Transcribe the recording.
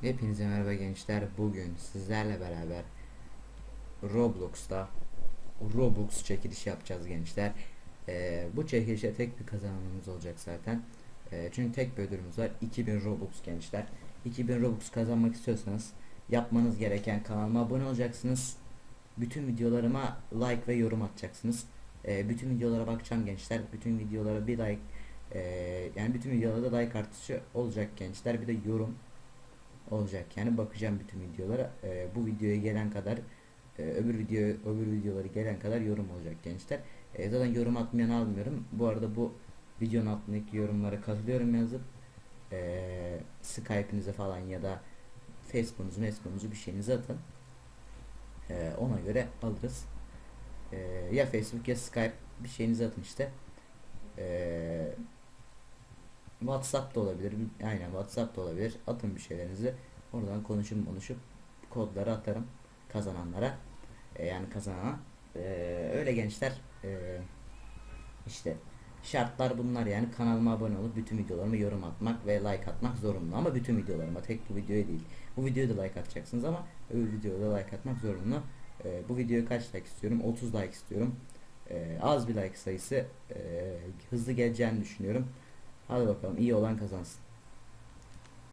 Hepinize merhaba gençler. Bugün sizlerle beraber Roblox'ta Robux çekilişi yapacağız gençler. Ee, bu çekilişe tek bir kazananımız olacak zaten. Ee, çünkü tek bir ödülümüz var. 2000 Robux gençler. 2000 Robux kazanmak istiyorsanız yapmanız gereken kanalıma abone olacaksınız. Bütün videolarıma like ve yorum atacaksınız. Ee, bütün videolara bakacağım gençler. Bütün videolara bir like ee, yani bütün videolarda like artışı olacak gençler. Bir de yorum olacak. Yani bakacağım bütün videolara. Ee, bu videoya gelen kadar e, öbür video öbür videoları gelen kadar yorum olacak gençler. Ee, zaten yorum atmayan almıyorum. Bu arada bu videonun altındaki yorumlara katılıyorum yazıp e, Skype'inize falan ya da Facebook'unuzu Facebook'unuzu bir şeyinizi atın. Ee, ona göre alırız. Ee, ya Facebook ya Skype bir şeyinizi atın işte. Ee, WhatsApp da olabilir. Aynen WhatsApp da olabilir. Atın bir şeylerinizi. Oradan konuşup konuşup kodları atarım kazananlara. E, yani kazanana. E, öyle gençler. E, işte şartlar bunlar yani kanalıma abone olup bütün videolarıma yorum atmak ve like atmak zorunlu ama bütün videolarıma tek bu videoya değil. Bu videoya da like atacaksınız ama öbür videoda like atmak zorunlu. E, bu videoya kaç like istiyorum? 30 like istiyorum. E, az bir like sayısı e, hızlı geleceğini düşünüyorum. Hadi bakalım iyi olan kazansın.